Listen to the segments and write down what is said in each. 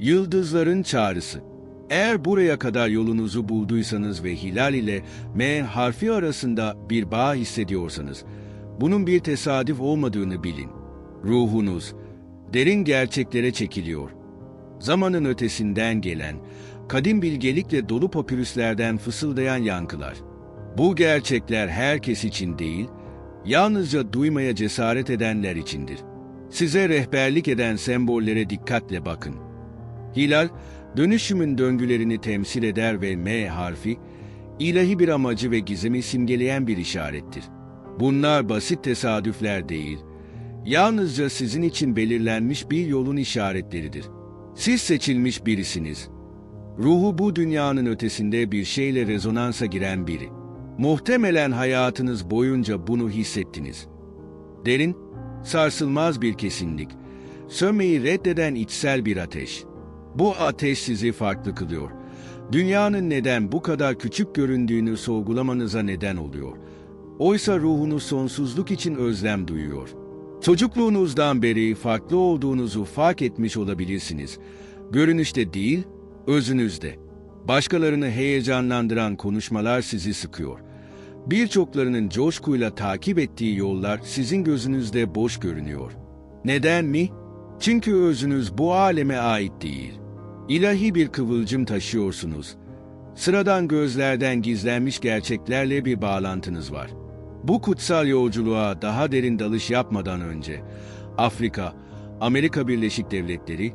Yıldızların çağrısı. Eğer buraya kadar yolunuzu bulduysanız ve hilal ile M harfi arasında bir bağ hissediyorsanız, bunun bir tesadüf olmadığını bilin. Ruhunuz derin gerçeklere çekiliyor. Zamanın ötesinden gelen, kadim bilgelikle dolu papirüslerden fısıldayan yankılar. Bu gerçekler herkes için değil, yalnızca duymaya cesaret edenler içindir. Size rehberlik eden sembollere dikkatle bakın. Hilal, dönüşümün döngülerini temsil eder ve M harfi, ilahi bir amacı ve gizemi simgeleyen bir işarettir. Bunlar basit tesadüfler değil, yalnızca sizin için belirlenmiş bir yolun işaretleridir. Siz seçilmiş birisiniz. Ruhu bu dünyanın ötesinde bir şeyle rezonansa giren biri. Muhtemelen hayatınız boyunca bunu hissettiniz. Derin, sarsılmaz bir kesinlik, sönmeyi reddeden içsel bir ateş. Bu ateş sizi farklı kılıyor. Dünyanın neden bu kadar küçük göründüğünü sorgulamanıza neden oluyor. Oysa ruhunuz sonsuzluk için özlem duyuyor. Çocukluğunuzdan beri farklı olduğunuzu fark etmiş olabilirsiniz. Görünüşte değil, özünüzde. Başkalarını heyecanlandıran konuşmalar sizi sıkıyor. Birçoklarının coşkuyla takip ettiği yollar sizin gözünüzde boş görünüyor. Neden mi? Çünkü özünüz bu aleme ait değil. İlahi bir kıvılcım taşıyorsunuz. Sıradan gözlerden gizlenmiş gerçeklerle bir bağlantınız var. Bu kutsal yolculuğa daha derin dalış yapmadan önce Afrika, Amerika Birleşik Devletleri,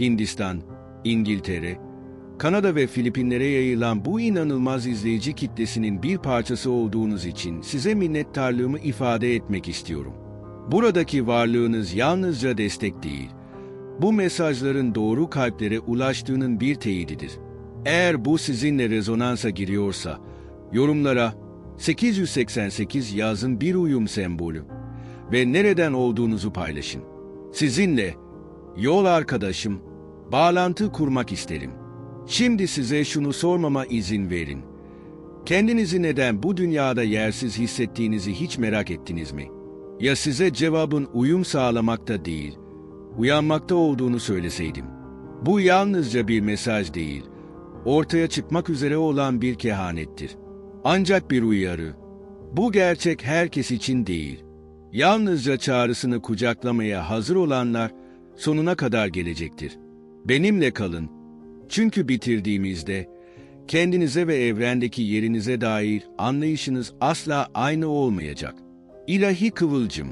Hindistan, İngiltere, Kanada ve Filipinlere yayılan bu inanılmaz izleyici kitlesinin bir parçası olduğunuz için size minnettarlığımı ifade etmek istiyorum. Buradaki varlığınız yalnızca destek değil, bu mesajların doğru kalplere ulaştığının bir teyididir. Eğer bu sizinle rezonansa giriyorsa, yorumlara 888 yazın bir uyum sembolü ve nereden olduğunuzu paylaşın. Sizinle, yol arkadaşım, bağlantı kurmak isterim. Şimdi size şunu sormama izin verin. Kendinizi neden bu dünyada yersiz hissettiğinizi hiç merak ettiniz mi? Ya size cevabın uyum sağlamakta değil, uyanmakta olduğunu söyleseydim. Bu yalnızca bir mesaj değil, ortaya çıkmak üzere olan bir kehanettir. Ancak bir uyarı. Bu gerçek herkes için değil. Yalnızca çağrısını kucaklamaya hazır olanlar sonuna kadar gelecektir. Benimle kalın. Çünkü bitirdiğimizde kendinize ve evrendeki yerinize dair anlayışınız asla aynı olmayacak. İlahi kıvılcım.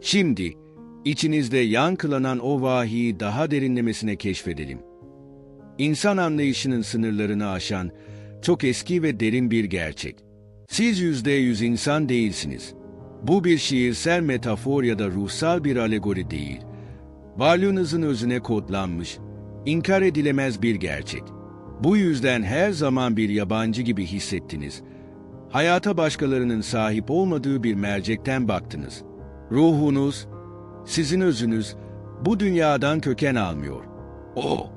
Şimdi içinizde yankılanan o vahiyi daha derinlemesine keşfedelim. İnsan anlayışının sınırlarını aşan çok eski ve derin bir gerçek. Siz yüzde yüz insan değilsiniz. Bu bir şiirsel metafor ya da ruhsal bir alegori değil. Varlığınızın özüne kodlanmış, inkar edilemez bir gerçek. Bu yüzden her zaman bir yabancı gibi hissettiniz. Hayata başkalarının sahip olmadığı bir mercekten baktınız. Ruhunuz, sizin özünüz bu dünyadan köken almıyor. O,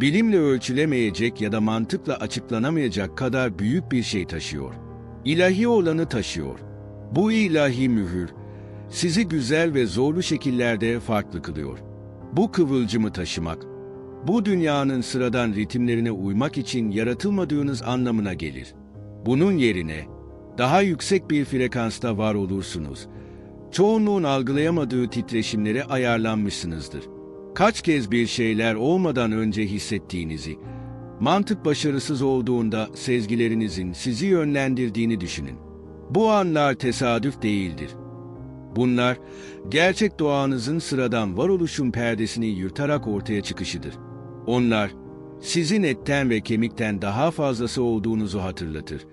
bilimle ölçülemeyecek ya da mantıkla açıklanamayacak kadar büyük bir şey taşıyor. İlahi olanı taşıyor. Bu ilahi mühür, sizi güzel ve zorlu şekillerde farklı kılıyor. Bu kıvılcımı taşımak, bu dünyanın sıradan ritimlerine uymak için yaratılmadığınız anlamına gelir. Bunun yerine daha yüksek bir frekansta var olursunuz. Çoğunluğun algılayamadığı titreşimlere ayarlanmışsınızdır. Kaç kez bir şeyler olmadan önce hissettiğinizi, mantık başarısız olduğunda sezgilerinizin sizi yönlendirdiğini düşünün. Bu anlar tesadüf değildir. Bunlar, gerçek doğanızın sıradan varoluşun perdesini yırtarak ortaya çıkışıdır. Onlar, sizin etten ve kemikten daha fazlası olduğunuzu hatırlatır.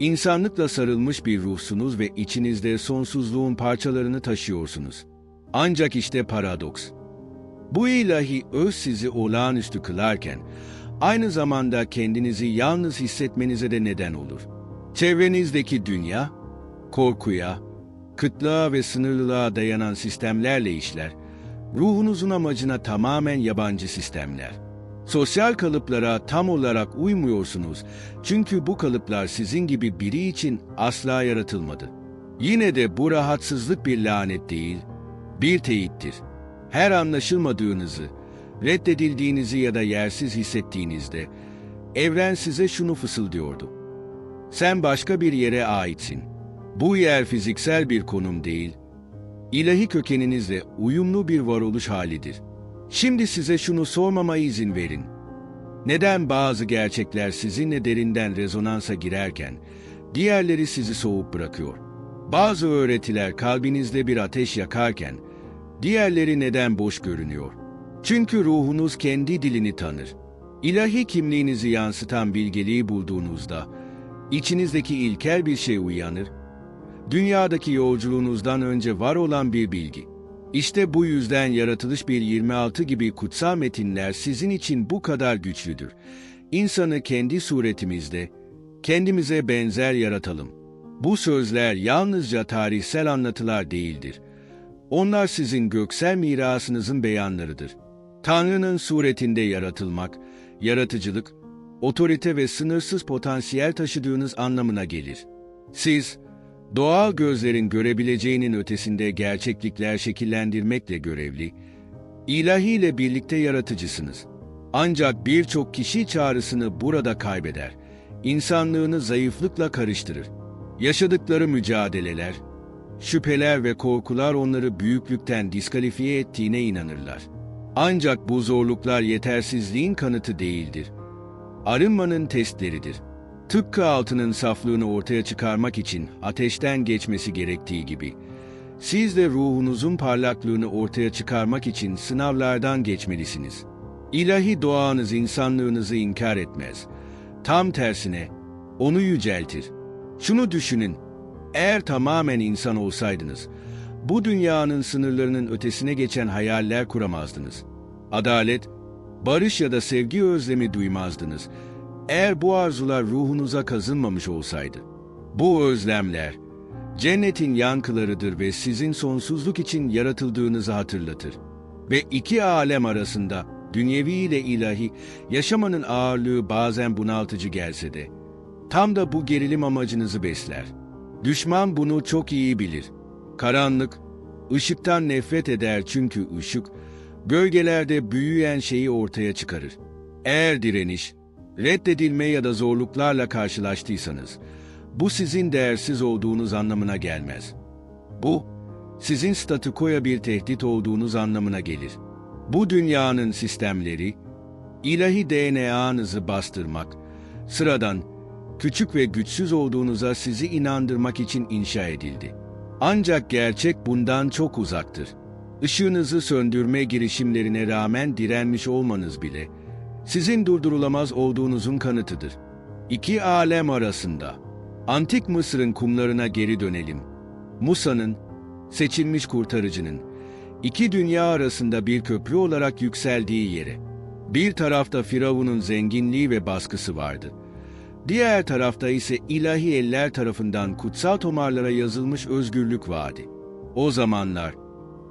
İnsanlıkla sarılmış bir ruhsunuz ve içinizde sonsuzluğun parçalarını taşıyorsunuz. Ancak işte paradoks. Bu ilahi öz sizi olağanüstü kılarken, aynı zamanda kendinizi yalnız hissetmenize de neden olur. Çevrenizdeki dünya, korkuya, kıtlığa ve sınırlılığa dayanan sistemlerle işler, ruhunuzun amacına tamamen yabancı sistemler. Sosyal kalıplara tam olarak uymuyorsunuz çünkü bu kalıplar sizin gibi biri için asla yaratılmadı. Yine de bu rahatsızlık bir lanet değil, bir teyittir. Her anlaşılmadığınızı, reddedildiğinizi ya da yersiz hissettiğinizde, evren size şunu fısıldıyordu. Sen başka bir yere aitsin. Bu yer fiziksel bir konum değil, ilahi kökeninizle uyumlu bir varoluş halidir. Şimdi size şunu sormama izin verin. Neden bazı gerçekler sizinle derinden rezonansa girerken, diğerleri sizi soğuk bırakıyor? Bazı öğretiler kalbinizde bir ateş yakarken, diğerleri neden boş görünüyor? Çünkü ruhunuz kendi dilini tanır. İlahi kimliğinizi yansıtan bilgeliği bulduğunuzda, içinizdeki ilkel bir şey uyanır, dünyadaki yolculuğunuzdan önce var olan bir bilgi. İşte bu yüzden yaratılış bir 26 gibi kutsal metinler sizin için bu kadar güçlüdür. İnsanı kendi suretimizde, kendimize benzer yaratalım. Bu sözler yalnızca tarihsel anlatılar değildir. Onlar sizin göksel mirasınızın beyanlarıdır. Tanrı'nın suretinde yaratılmak, yaratıcılık, otorite ve sınırsız potansiyel taşıdığınız anlamına gelir. Siz, doğal gözlerin görebileceğinin ötesinde gerçeklikler şekillendirmekle görevli, ilahiyle birlikte yaratıcısınız. Ancak birçok kişi çağrısını burada kaybeder, insanlığını zayıflıkla karıştırır. Yaşadıkları mücadeleler, şüpheler ve korkular onları büyüklükten diskalifiye ettiğine inanırlar. Ancak bu zorluklar yetersizliğin kanıtı değildir. Arınmanın testleridir. Tıpkı altının saflığını ortaya çıkarmak için ateşten geçmesi gerektiği gibi, siz de ruhunuzun parlaklığını ortaya çıkarmak için sınavlardan geçmelisiniz. İlahi doğanız insanlığınızı inkar etmez. Tam tersine, onu yüceltir. Şunu düşünün, eğer tamamen insan olsaydınız, bu dünyanın sınırlarının ötesine geçen hayaller kuramazdınız. Adalet, barış ya da sevgi özlemi duymazdınız. Eğer bu arzular ruhunuza kazınmamış olsaydı. Bu özlemler, cennetin yankılarıdır ve sizin sonsuzluk için yaratıldığınızı hatırlatır. Ve iki alem arasında, dünyevi ile ilahi, yaşamanın ağırlığı bazen bunaltıcı gelse de, tam da bu gerilim amacınızı besler. Düşman bunu çok iyi bilir. Karanlık, ışıktan nefret eder çünkü ışık, gölgelerde büyüyen şeyi ortaya çıkarır. Eğer direniş, reddedilme ya da zorluklarla karşılaştıysanız, bu sizin değersiz olduğunuz anlamına gelmez. Bu, sizin statükoya bir tehdit olduğunuz anlamına gelir. Bu dünyanın sistemleri, ilahi DNA'nızı bastırmak, sıradan, küçük ve güçsüz olduğunuza sizi inandırmak için inşa edildi. Ancak gerçek bundan çok uzaktır. Işığınızı söndürme girişimlerine rağmen direnmiş olmanız bile, sizin durdurulamaz olduğunuzun kanıtıdır. İki alem arasında, Antik Mısır'ın kumlarına geri dönelim. Musa'nın, seçilmiş kurtarıcının, iki dünya arasında bir köprü olarak yükseldiği yere. Bir tarafta Firavun'un zenginliği ve baskısı vardı. Diğer tarafta ise ilahi eller tarafından kutsal tomarlara yazılmış özgürlük vaadi. O zamanlar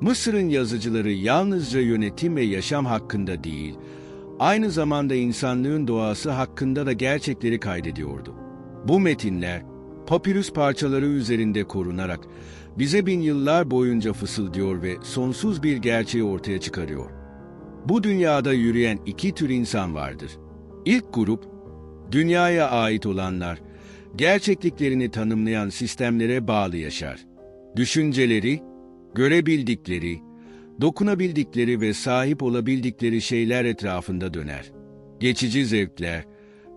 Mısır'ın yazıcıları yalnızca yönetim ve yaşam hakkında değil, aynı zamanda insanlığın doğası hakkında da gerçekleri kaydediyordu. Bu metinler, papirüs parçaları üzerinde korunarak bize bin yıllar boyunca fısıldıyor ve sonsuz bir gerçeği ortaya çıkarıyor. Bu dünyada yürüyen iki tür insan vardır. İlk grup, dünyaya ait olanlar, gerçekliklerini tanımlayan sistemlere bağlı yaşar. Düşünceleri, görebildikleri, dokunabildikleri ve sahip olabildikleri şeyler etrafında döner. Geçici zevkler,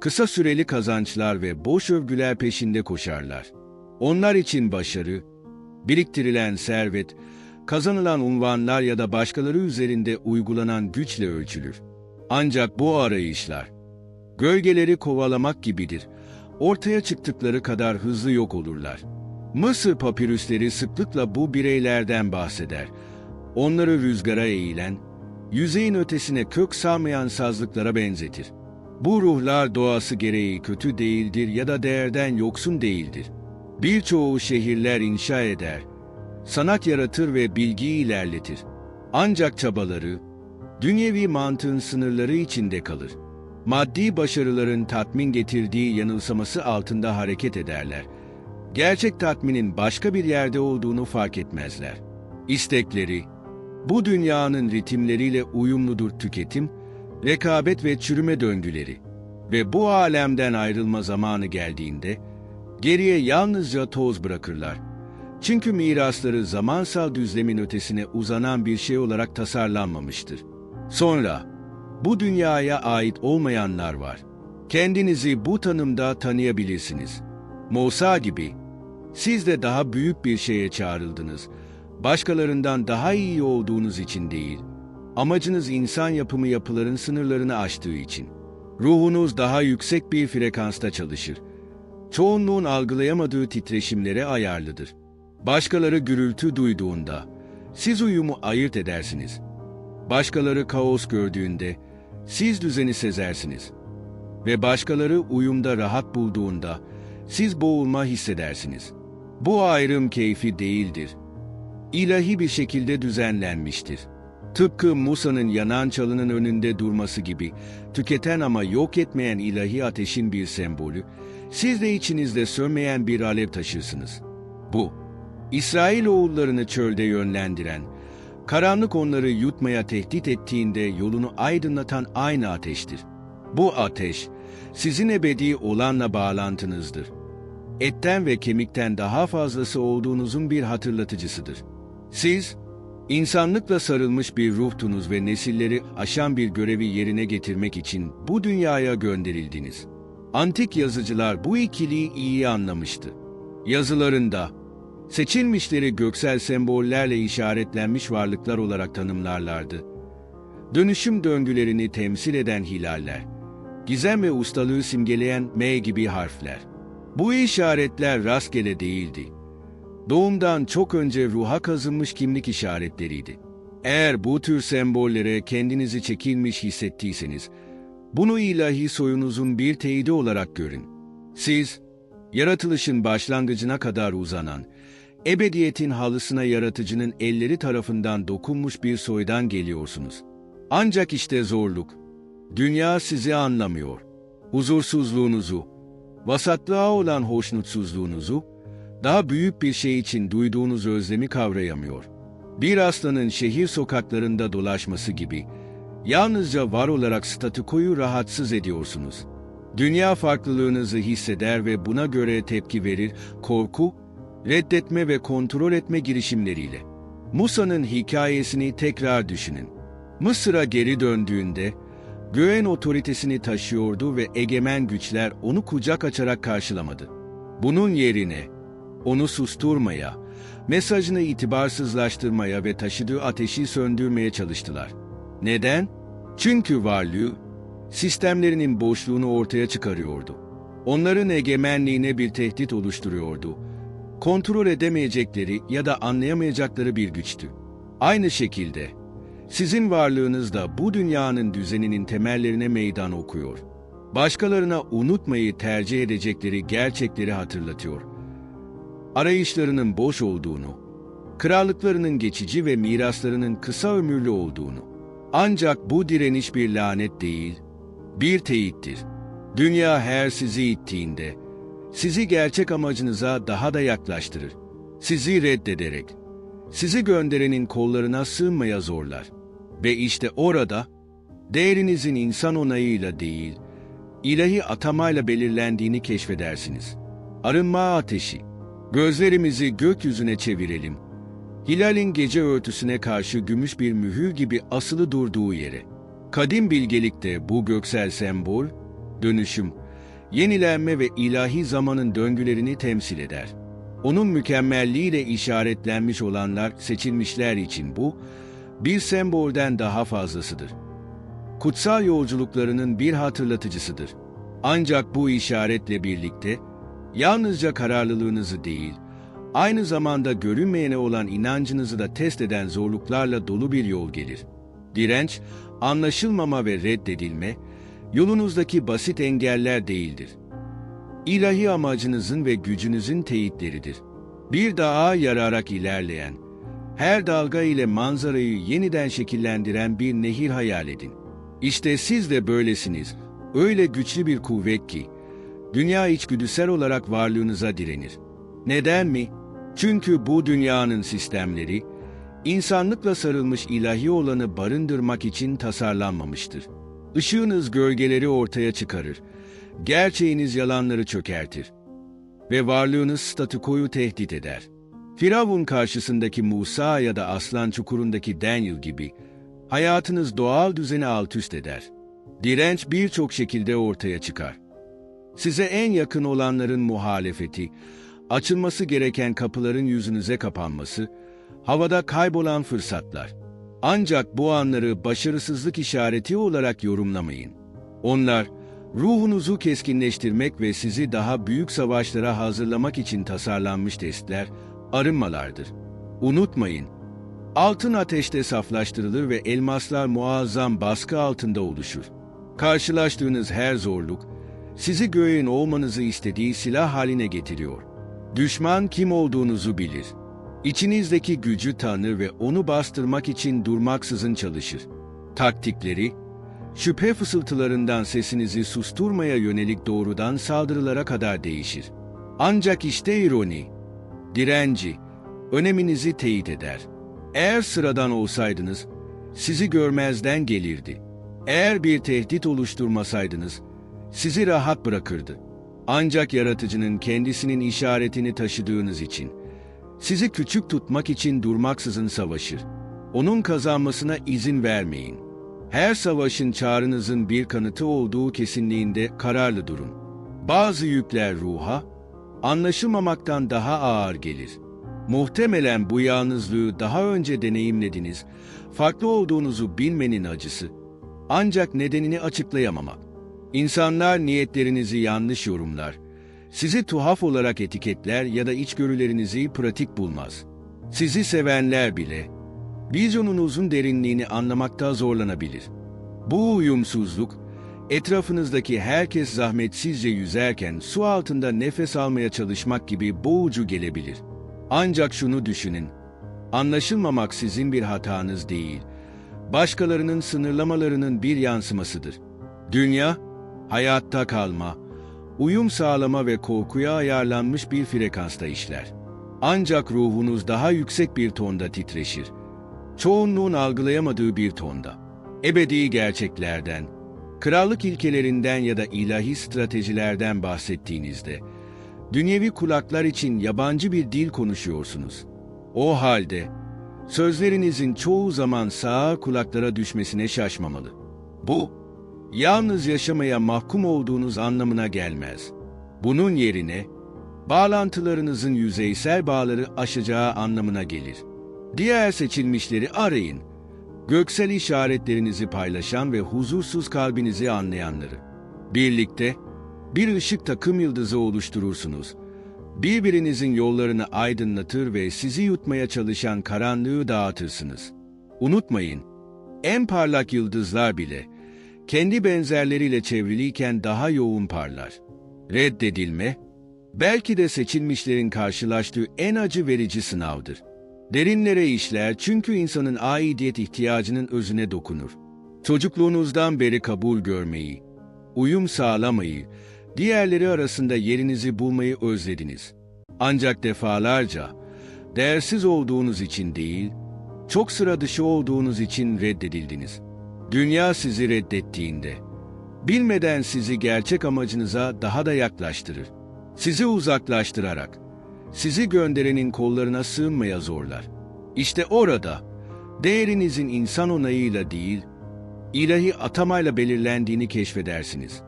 kısa süreli kazançlar ve boş övgüler peşinde koşarlar. Onlar için başarı, biriktirilen servet, kazanılan unvanlar ya da başkaları üzerinde uygulanan güçle ölçülür. Ancak bu arayışlar, gölgeleri kovalamak gibidir. Ortaya çıktıkları kadar hızlı yok olurlar. Mısır papirüsleri sıklıkla bu bireylerden bahseder. Onları rüzgara eğilen, yüzeyin ötesine kök salmayan sazlıklara benzetir. Bu ruhlar doğası gereği kötü değildir ya da değerden yoksun değildir. Birçoğu şehirler inşa eder, sanat yaratır ve bilgiyi ilerletir. Ancak çabaları, dünyevi mantığın sınırları içinde kalır. Maddi başarıların tatmin getirdiği yanılsaması altında hareket ederler. Gerçek tatminin başka bir yerde olduğunu fark etmezler. İstekleri, Bu dünyanın ritimleriyle uyumludur tüketim, rekabet ve çürüme döngüleri. Ve bu alemden ayrılma zamanı geldiğinde, geriye yalnızca toz bırakırlar. Çünkü mirasları zamansal düzlemin ötesine uzanan bir şey olarak tasarlanmamıştır. Sonra, bu dünyaya ait olmayanlar var. Kendinizi bu tanımda tanıyabilirsiniz. Musa gibi, siz de daha büyük bir şeye çağrıldınız. Başkalarından daha iyi olduğunuz için değil, amacınız insan yapımı yapıların sınırlarını aştığı için. Ruhunuz daha yüksek bir frekansta çalışır. Çoğunluğun algılayamadığı titreşimlere ayarlıdır. Başkaları gürültü duyduğunda, siz uyumu ayırt edersiniz. Başkaları kaos gördüğünde, siz düzeni sezersiniz. Ve başkaları uyumda rahat bulduğunda, siz boğulma hissedersiniz. Bu ayrım keyfi değildir. İlahi bir şekilde düzenlenmiştir. Tıpkı Musa'nın yanan çalının önünde durması gibi, tüketen ama yok etmeyen ilahi ateşin bir sembolü, siz de içinizde sönmeyen bir alev taşırsınız. Bu, İsrail oğullarını çölde yönlendiren, karanlık onları yutmaya tehdit ettiğinde yolunu aydınlatan aynı ateştir. Bu ateş, sizin ebedi olanla bağlantınızdır. Etten ve kemikten daha fazlası olduğunuzun bir hatırlatıcısıdır. Siz, insanlıkla sarılmış bir ruhtunuz ve nesilleri aşan bir görevi yerine getirmek için bu dünyaya gönderildiniz. Antik yazıcılar bu ikiliyi iyi anlamıştı. Yazılarında, seçilmişleri göksel sembollerle işaretlenmiş varlıklar olarak tanımlarlardı. Dönüşüm döngülerini temsil eden hilaller, gizem ve ustalığı simgeleyen M gibi harfler. Bu işaretler rastgele değildi. Doğumdan çok önce ruha kazınmış kimlik işaretleriydi. Eğer bu tür sembollere kendinizi çekilmiş hissettiyseniz, bunu ilahi soyunuzun bir teyidi olarak görün. Siz, yaratılışın başlangıcına kadar uzanan, ebediyetin halısına yaratıcının elleri tarafından dokunmuş bir soydan geliyorsunuz. Ancak işte zorluk, dünya sizi anlamıyor. Huzursuzluğunuzu, vasatlığa olan hoşnutsuzluğunuzu, daha büyük bir şey için duyduğunuz özlemi kavrayamıyor. Bir aslanın şehir sokaklarında dolaşması gibi, yalnızca var olarak statükoyu rahatsız ediyorsunuz. Dünya farklılığınızı hisseder ve buna göre tepki verir, korku, reddetme ve kontrol etme girişimleriyle. Musa'nın hikayesini tekrar düşünün. Mısır'a geri döndüğünde, göğen otoritesini taşıyordu ve egemen güçler onu kucak açarak karşılamadı. Bunun yerine, onu susturmaya, mesajını itibarsızlaştırmaya ve taşıdığı ateşi söndürmeye çalıştılar. Neden? Çünkü varlığı, sistemlerinin boşluğunu ortaya çıkarıyordu. Onların egemenliğine bir tehdit oluşturuyordu. Kontrol edemeyecekleri ya da anlayamayacakları bir güçtü. Aynı şekilde, sizin varlığınız da bu dünyanın düzeninin temellerine meydan okuyor. Başkalarına unutmayı tercih edecekleri gerçekleri hatırlatıyor. Arayışlarının boş olduğunu, krallıklarının geçici ve miraslarının kısa ömürlü olduğunu. Ancak bu direniş bir lanet değil, bir teyittir. Dünya her sizi ittiğinde, sizi gerçek amacınıza daha da yaklaştırır. Sizi reddederek, sizi gönderenin kollarına sığınmaya zorlar. Ve işte orada, değerinizin insan onayıyla değil, ilahi atamayla belirlendiğini keşfedersiniz. Arınma ateşi, gözlerimizi gökyüzüne çevirelim. Hilalin gece örtüsüne karşı gümüş bir mühür gibi asılı durduğu yere. Kadim bilgelikte bu göksel sembol, dönüşüm, yenilenme ve ilahi zamanın döngülerini temsil eder. Onun mükemmelliğiyle işaretlenmiş olanlar seçilmişler için bu, bir sembolden daha fazlasıdır. Kutsal yolculuklarının bir hatırlatıcısıdır. Ancak bu işaretle birlikte, yalnızca kararlılığınızı değil, aynı zamanda görünmeyene olan inancınızı da test eden zorluklarla dolu bir yol gelir. Direnç, anlaşılmama ve reddedilme, yolunuzdaki basit engeller değildir. İlahi amacınızın ve gücünüzün teyitleridir. Bir dağa yararak ilerleyen, her dalga ile manzarayı yeniden şekillendiren bir nehir hayal edin. İşte siz de böylesiniz, öyle güçlü bir kuvvet ki, dünya içgüdüsel olarak varlığınıza direnir. Neden mi? Çünkü bu dünyanın sistemleri, insanlıkla sarılmış ilahi olanı barındırmak için tasarlanmamıştır. Işığınız gölgeleri ortaya çıkarır. Gerçeğiniz yalanları çökertir. Ve varlığınız statükoyu tehdit eder. Firavun karşısındaki Musa ya da aslan çukurundaki Daniel gibi hayatınız doğal düzeni alt üst eder. Direnç birçok şekilde ortaya çıkar. Size en yakın olanların muhalefeti, açılması gereken kapıların yüzünüze kapanması, havada kaybolan fırsatlar. Ancak bu anları başarısızlık işareti olarak yorumlamayın. Onlar, ruhunuzu keskinleştirmek ve sizi daha büyük savaşlara hazırlamak için tasarlanmış testler, arınmalardır. Unutmayın, altın ateşte saflaştırılır ve elmaslar muazzam baskı altında oluşur. Karşılaştığınız her zorluk, sizi göğün olmanızı istediği silah haline getiriyor. Düşman kim olduğunuzu bilir. İçinizdeki gücü tanır ve onu bastırmak için durmaksızın çalışır. Taktikleri, şüphe fısıltılarından sesinizi susturmaya yönelik doğrudan saldırılara kadar değişir. Ancak işte ironi, direnci, öneminizi teyit eder. Eğer sıradan olsaydınız, sizi görmezden gelirdi. Eğer bir tehdit oluşturmasaydınız, sizi rahat bırakırdı. Ancak yaratıcının kendisinin işaretini taşıdığınız için, sizi küçük tutmak için durmaksızın savaşır. Onun kazanmasına izin vermeyin. Her savaşın çağrınızın bir kanıtı olduğu kesinliğinde kararlı durun. Bazı yükler ruha, anlaşılmamaktan daha ağır gelir. Muhtemelen bu yalnızlığı daha önce deneyimlediniz, farklı olduğunuzu bilmenin acısı. Ancak nedenini açıklayamamak. İnsanlar niyetlerinizi yanlış yorumlar, sizi tuhaf olarak etiketler ya da içgörülerinizi pratik bulmaz. Sizi sevenler bile, vizyonunuzun derinliğini anlamakta zorlanabilir. Bu uyumsuzluk, etrafınızdaki herkes zahmetsizce yüzerken su altında nefes almaya çalışmak gibi boğucu gelebilir. Ancak şunu düşünün, anlaşılmamak sizin bir hatanız değil, başkalarının sınırlamalarının bir yansımasıdır. Dünya, hayatta kalma, uyum sağlama ve korkuya ayarlanmış bir frekansta işler. Ancak ruhunuz daha yüksek bir tonda titreşir. Çoğunluğun algılayamadığı bir tonda. Ebedi gerçeklerden, krallık ilkelerinden ya da ilahi stratejilerden bahsettiğinizde, dünyevi kulaklar için yabancı bir dil konuşuyorsunuz. O halde, sözlerinizin çoğu zaman sağa kulaklara düşmesine şaşmamalı. Bu, yalnız yaşamaya mahkum olduğunuz anlamına gelmez. Bunun yerine, bağlantılarınızın yüzeysel bağları aşacağı anlamına gelir. Diğer seçilmişleri arayın. Göksel işaretlerinizi paylaşan ve huzursuz kalbinizi anlayanları. Birlikte bir ışık takım yıldızı oluşturursunuz. Birbirinizin yollarını aydınlatır ve sizi yutmaya çalışan karanlığı dağıtırsınız. Unutmayın, en parlak yıldızlar bile kendi benzerleriyle çevriliyken daha yoğun parlar. Reddedilme, belki de seçilmişlerin karşılaştığı en acı verici sınavdır. Derinlere işler çünkü insanın aidiyet ihtiyacının özüne dokunur. Çocukluğunuzdan beri kabul görmeyi, uyum sağlamayı, diğerleri arasında yerinizi bulmayı özlediniz. Ancak defalarca, değersiz olduğunuz için değil, çok sıra dışı olduğunuz için reddedildiniz. Dünya sizi reddettiğinde, bilmeden sizi gerçek amacınıza daha da yaklaştırır. Sizi uzaklaştırarak, sizi gönderenin kollarına sığınmaya zorlar. İşte orada, değerinizin insan onayıyla değil, ilahi atamayla belirlendiğini keşfedersiniz.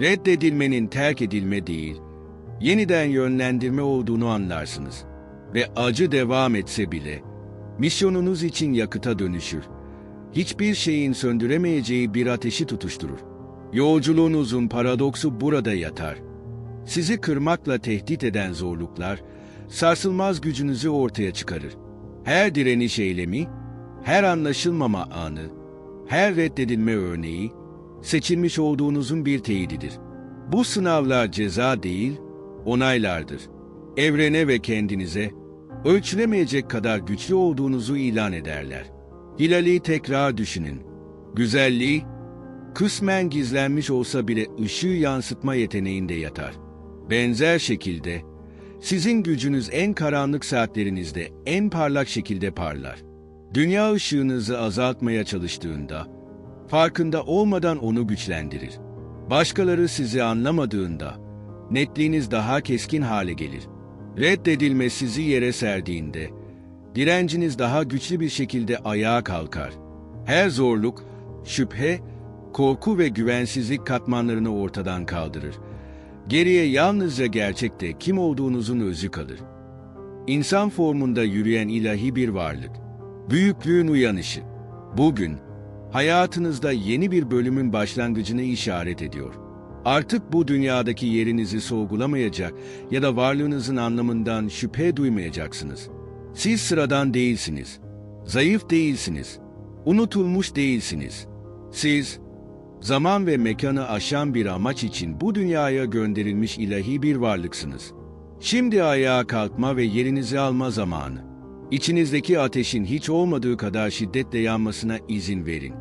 Reddedilmenin terk edilme değil, yeniden yönlendirme olduğunu anlarsınız. Ve acı devam etse bile, misyonunuz için yakıta dönüşür. Hiçbir şeyin söndüremeyeceği bir ateşi tutuşturur. Yolculuğunuzun paradoksu burada yatar. Sizi kırmakla tehdit eden zorluklar, sarsılmaz gücünüzü ortaya çıkarır. Her direniş eylemi, her anlaşılmama anı, her reddedilme örneği, seçilmiş olduğunuzun bir teyididir. Bu sınavlar ceza değil, onaylardır. Evrene ve kendinize, ölçülemeyecek kadar güçlü olduğunuzu ilan ederler. Hilali tekrar düşünün. Güzelliği, kısmen gizlenmiş olsa bile ışığı yansıtma yeteneğinde yatar. Benzer şekilde, sizin gücünüz en karanlık saatlerinizde en parlak şekilde parlar. Dünya ışığınızı azaltmaya çalıştığında, farkında olmadan onu güçlendirir. Başkaları sizi anlamadığında, netliğiniz daha keskin hale gelir. Reddedilme sizi yere serdiğinde, direnciniz daha güçlü bir şekilde ayağa kalkar. Her zorluk, şüphe, korku ve güvensizlik katmanlarını ortadan kaldırır. Geriye yalnızca gerçekte kim olduğunuzun özü kalır. İnsan formunda yürüyen ilahi bir varlık. Büyüklüğün uyanışı. Bugün, hayatınızda yeni bir bölümün başlangıcını işaret ediyor. Artık bu dünyadaki yerinizi sorgulamayacak ya da varlığınızın anlamından şüphe duymayacaksınız. Siz sıradan değilsiniz. Zayıf değilsiniz. Unutulmuş değilsiniz. Siz, zaman ve mekanı aşan bir amaç için bu dünyaya gönderilmiş ilahi bir varlıksınız. Şimdi ayağa kalkma ve yerinizi alma zamanı. İçinizdeki ateşin hiç olmadığı kadar şiddetle yanmasına izin verin.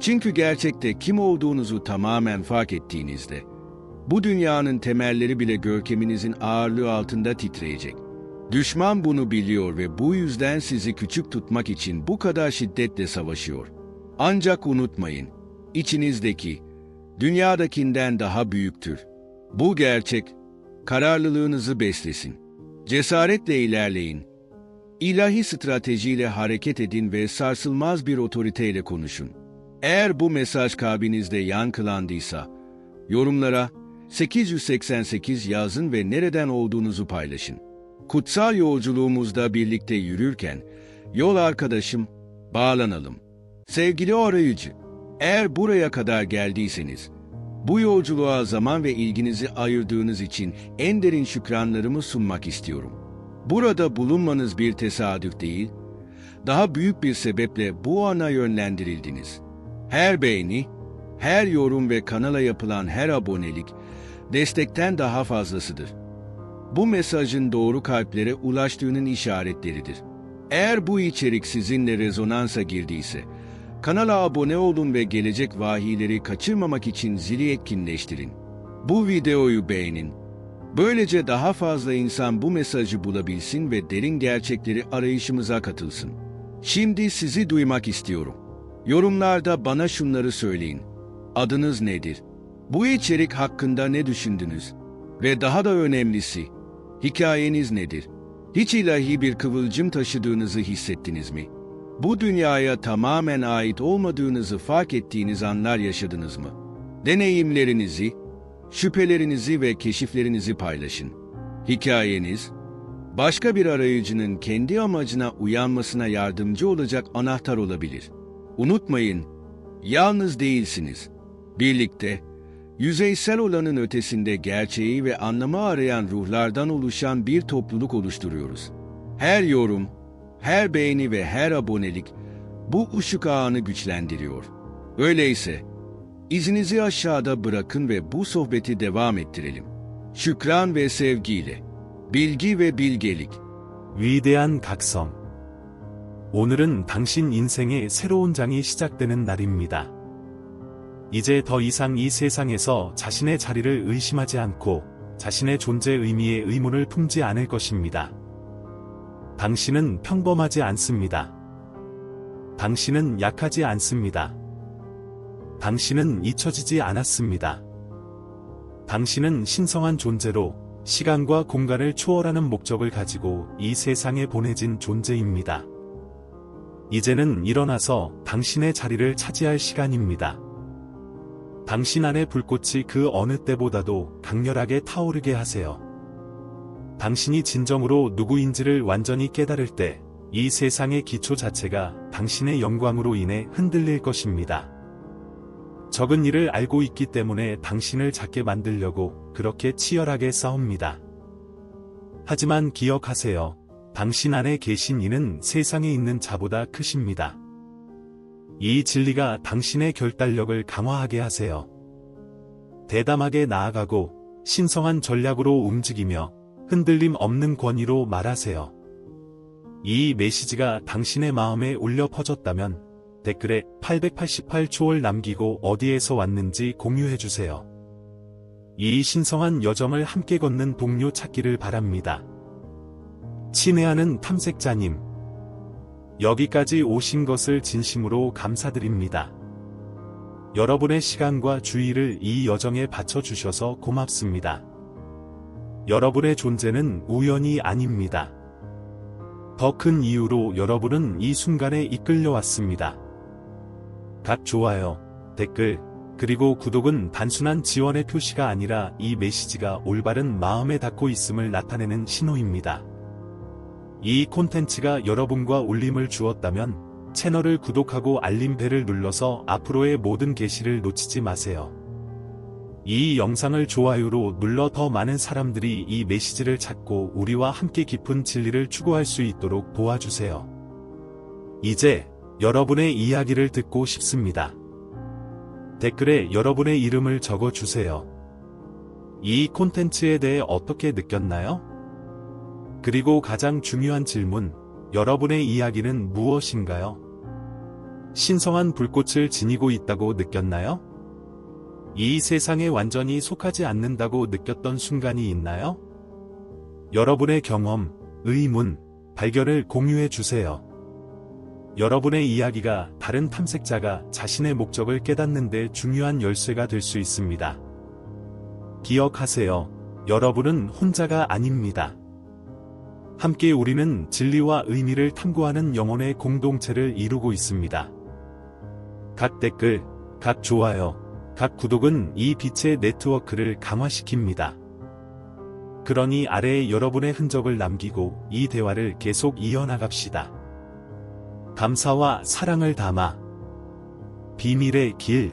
Çünkü gerçekte kim olduğunuzu tamamen fark ettiğinizde, bu dünyanın temelleri bile görkeminizin ağırlığı altında titreyecek. Düşman bunu biliyor ve bu yüzden sizi küçük tutmak için bu kadar şiddetle savaşıyor. Ancak unutmayın, içinizdeki, dünyadakinden daha büyüktür. Bu gerçek, kararlılığınızı beslesin. Cesaretle ilerleyin. İlahi stratejiyle hareket edin ve sarsılmaz bir otoriteyle konuşun. Eğer bu mesaj kalbinizde yankılandıysa, yorumlara 888 yazın ve nereden olduğunuzu paylaşın. Kutsal yolculuğumuzda birlikte yürürken, yol arkadaşım, bağlanalım. Sevgili arayıcı, eğer buraya kadar geldiyseniz, bu yolculuğa zaman ve ilginizi ayırdığınız için en derin şükranlarımı sunmak istiyorum. Burada bulunmanız bir tesadüf değil, daha büyük bir sebeple bu ana yönlendirildiniz. Her beğeni, her yorum ve kanala yapılan her abonelik destekten daha fazlasıdır. Bu mesajın doğru kalplere ulaştığının işaretleridir. Eğer bu içerik sizinle rezonansa girdiyse, kanala abone olun ve gelecek vahiyleri kaçırmamak için zili etkinleştirin. Bu videoyu beğenin. Böylece daha fazla insan bu mesajı bulabilsin ve derin gerçekleri arayışımıza katılsın. Şimdi sizi duymak istiyorum. Yorumlarda bana şunları söyleyin. Adınız nedir? Bu içerik hakkında ne düşündünüz? Ve daha da önemlisi, hikayeniz nedir? Hiç ilahi bir kıvılcım taşıdığınızı hissettiniz mi? Bu dünyaya tamamen ait olmadığınızı fark ettiğiniz anlar yaşadınız mı? Deneyimlerinizi, şüphelerinizi ve keşiflerinizi paylaşın. Hikayeniz, başka bir arayıcının kendi amacına uyanmasına yardımcı olacak anahtar olabilir. Unutmayın, yalnız değilsiniz. Birlikte, yüzeysel olanın ötesinde gerçeği ve anlamı arayan ruhlardan oluşan bir topluluk oluşturuyoruz. Her yorum, her beğeni ve her abonelik bu ışık ağını güçlendiriyor. Öyleyse, izinizi aşağıda bırakın ve bu sohbeti devam ettirelim. Şükran ve sevgiyle, bilgi ve bilgelik. 위대한 각성. 오늘은 당신 인생의 새로운 장이 시작되는 날입니다. 이제 더 이상 이 세상에서 자신의 자리를 의심하지 않고 자신의 존재 의미에 의문을 품지 않을 것입니다. 당신은 평범하지 않습니다. 당신은 약하지 않습니다. 당신은 잊혀지지 않았습니다. 당신은 신성한 존재로 시간과 공간을 초월하는 목적을 가지고 이 세상에 보내진 존재입니다. 이제는 일어나서 당신의 자리를 차지할 시간입니다. 당신 안의 불꽃이 그 어느 때보다도 강렬하게 타오르게 하세요. 당신이 진정으로 누구인지를 완전히 깨달을 때, 이 세상의 기초 자체가 당신의 영광으로 인해 흔들릴 것입니다. 적은 일을 알고 있기 때문에 당신을 작게 만들려고 그렇게 치열하게 싸웁니다. 하지만 기억하세요. 당신 안에 계신 이는 세상에 있는 자보다 크십니다. 이 진리가 당신의 결단력을 강화하게 하세요. 대담하게 나아가고 신성한 전략으로 움직이며 흔들림 없는 권위로 말하세요. 이 메시지가 당신의 마음에 울려 퍼졌다면 댓글에 888초월 남기고 어디에서 왔는지 공유해주세요. 이 신성한 여정을 함께 걷는 동료 찾기를 바랍니다. 친애하는 탐색자님. 여기까지 오신 것을 진심으로 감사드립니다. 여러분의 시간과 주의를 이 여정에 바쳐주셔서 고맙습니다. 여러분의 존재는 우연이 아닙니다. 더 큰 이유로 여러분은 이 순간에 이끌려왔습니다. 각 좋아요, 댓글, 그리고 구독은 단순한 지원의 표시가 아니라 이 메시지가 올바른 마음에 닿고 있음을 나타내는 신호입니다. 이 콘텐츠가 여러분과 울림을 주었다면 채널을 구독하고 알림벨을 눌러서 앞으로의 모든 게시를 놓치지 마세요. 이 영상을 좋아요로 눌러 더 많은 사람들이 이 메시지를 찾고 우리와 함께 깊은 진리를 추구할 수 있도록 도와주세요. 이제 여러분의 이야기를 듣고 싶습니다. 댓글에 여러분의 이름을 적어 주세요. 이 콘텐츠에 대해 어떻게 느꼈나요? 그리고 가장 중요한 질문, 여러분의 이야기는 무엇인가요? 신성한 불꽃을 지니고 있다고 느꼈나요? 이 세상에 완전히 속하지 않는다고 느꼈던 순간이 있나요? 여러분의 경험, 의문, 발견을 공유해 주세요. 여러분의 이야기가 다른 탐색자가 자신의 목적을 깨닫는 데 중요한 열쇠가 될 수 있습니다. 기억하세요. 여러분은 혼자가 아닙니다. 함께 우리는 진리와 의미를 탐구하는 영혼의 공동체를 이루고 있습니다. 각 댓글, 각 좋아요, 각 구독은 이 빛의 네트워크를 강화시킵니다. 그러니 아래에 여러분의 흔적을 남기고 이 대화를 계속 이어나갑시다. 감사와 사랑을 담아 비밀의 길